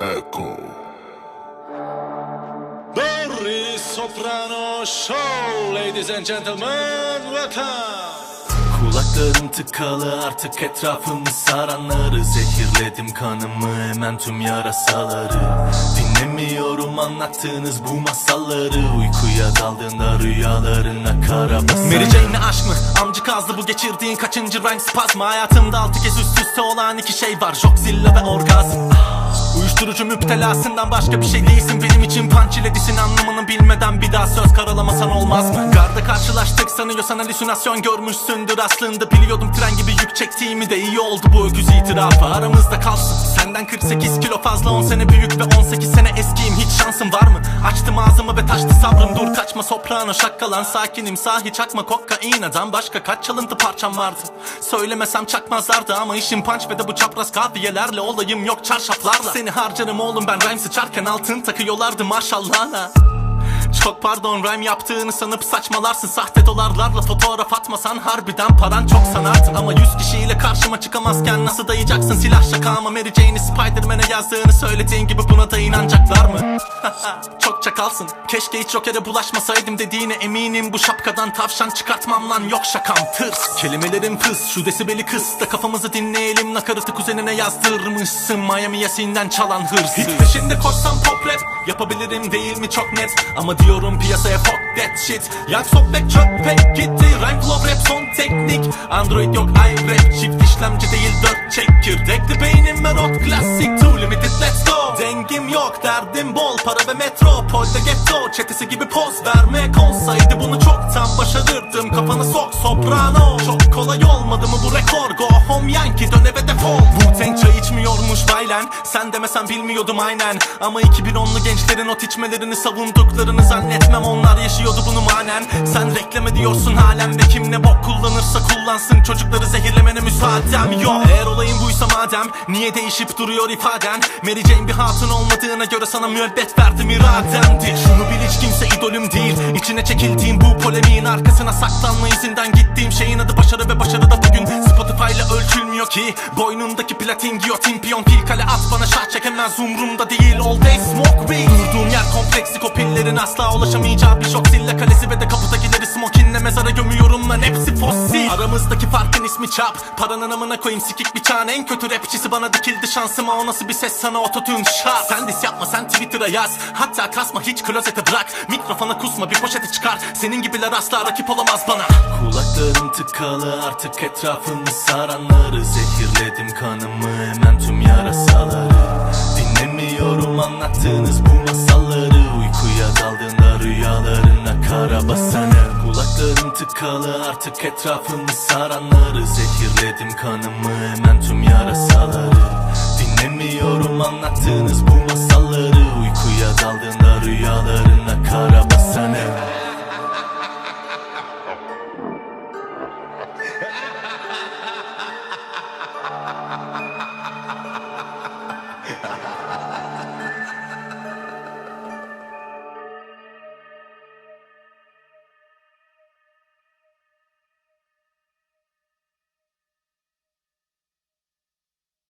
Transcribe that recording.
Echo. Doris Soprano Show, ladies and gentlemen, welcome. Kulaklarım tıkalı artık etrafımı saranları. Zehirledim kanımı hemen tüm yarasaları. Dinlemiyorum anlattığınız bu masalları. Uykuya daldığında rüyalarına kara basarım Mary Jane'le aşk mı? Amcık ağızlı bu geçirdiğin kaçıncı rhyme? Spazmı Hayatımda altı kez üst üste olan iki şey var. Joxilla ve orgazm Uyuşturucu müptelasından başka bir şey değilsin. Benim için punch ile disin anlamını bilmeden Bir daha söz karalamasan olmaz mı? Garda karşılaştık sanıyorsan halüsinasyon görmüşsündür Aslında. Biliyordum tren gibi yük çektiğimi de iyi oldu bu öküz itirafı. Aramızda kalsın. Senden 48 kilo fazla 10 sene büyük ve 18 sene eskiyim. Hiç şansım var mı? Açtım ağzımı ve taştı sabrım. Dur kaçma soprano şakkalan sakinim. Sahi çakma kokainadan başka kaç çalıntı parçam vardı? Söylemesem çakmazlardı ama işim punch ve de bu çapraz kafiyelerle Olayım yok çarşaflarla. Seni harcarım oğlum ben rhyme sıçarken altın takıyorlardı maşallah. Çok pardon rhyme yaptığını sanıp saçmalarsın. Sahte dolarlarla fotoğraf atmasan harbiden paran çok sanardın Ama yüz kişiyle karşıma çıkamazken nasıl dayayacaksın silah şaka ama Mary Jane'i Spiderman'e yazdığını söylediğin gibi buna da inanacaklar mı? çok çakalsın. Keşke hiç Joker'e bulaşmasaydım dediğine eminim. Bu şapkadan tavşan çıkartmam lan yok şakam. Tırs. Kelimelerim fıs şu desibeli kıs da kafamızı dinleyelim. Nakaratı kuzenine yazdırmışsın. Miami yasinden çalan hırsız Hit peşinde koşsam pop rap Yapabilirim değil mi? Çok net. Ama diyorum piyasaya fuck that shit. Yak sohbet çöp pek gitti Rhyme flow rap son teknik. Android yok iRap Çift işlemci değil dört çekirdekli beynim ve rock klasik Too limited let's go. Dengim yok derdim bol Para ve metropolde ghetto. Çetesi gibi poz çoktan başarırdım Kafana sok soprano. Çok kolay olmadı mı bu rekor? Go home yankee dön eve defol. Wu-Tang çay içmiyormuş Baylen. Sen demesen bilmiyordum aynen. Ama 2010'lu gençlerin ot içmelerini savunduklarını zannetmem. Onlar yaşıyordu bunu manen. Sen reklam ediyorsun halen Ve kim ne bok kullanırsa kullansın. Çocukları zehirlemene müsaadem yok. Eğer olayın buysa madem Niye değişip duruyor ifaden? Mary Jane bir hatun olmadığına göre sana müebbet verdim irademdi. Şunu bil hiç kimse idolüm değil İçine çekildiğim bu polemiğin arkasına saklanma izinden Gittiğim şeyin adı başarı ve başarı da bugün. Spotify ile ölçülmüyor ki. Boynundaki platin giyotin piyon pil kale at bana şah çekemez. Umrumda değil All day smoke weed. Durduğum yer kompleksi kopillerin asla ulaşamayacağı bir şok. Sille kalesi ve de kapıdakileri smokinle mezara gömüyorum lan hepsi fosil. Aramızdaki farkın ismi çap. Paranın amına koyayım sikik bir çağın En kötü rapçisi bana dikildi şansıma. O nasıl bir ses sana ototune şart Sen dis yapma sen Twitter'a yaz. Hatta kasma hiç klozete bırak. Mikrofona kusma bir poşete çıkar. Senin gibiler asla rakip olamaz bana. Kulaklarım tıkalı artık etrafımı saranları. Zehirledim kanımı hemen tüm yarasaları. Dinlemiyorum anlattığınız Tıkalı artık etrafımı saranları Zehirledim kanımı hemen tüm yarasaları Dinlemiyorum anlattığınız bu masalları Uykuya daldığında rüyalarına kara basan ev Ha ha ha.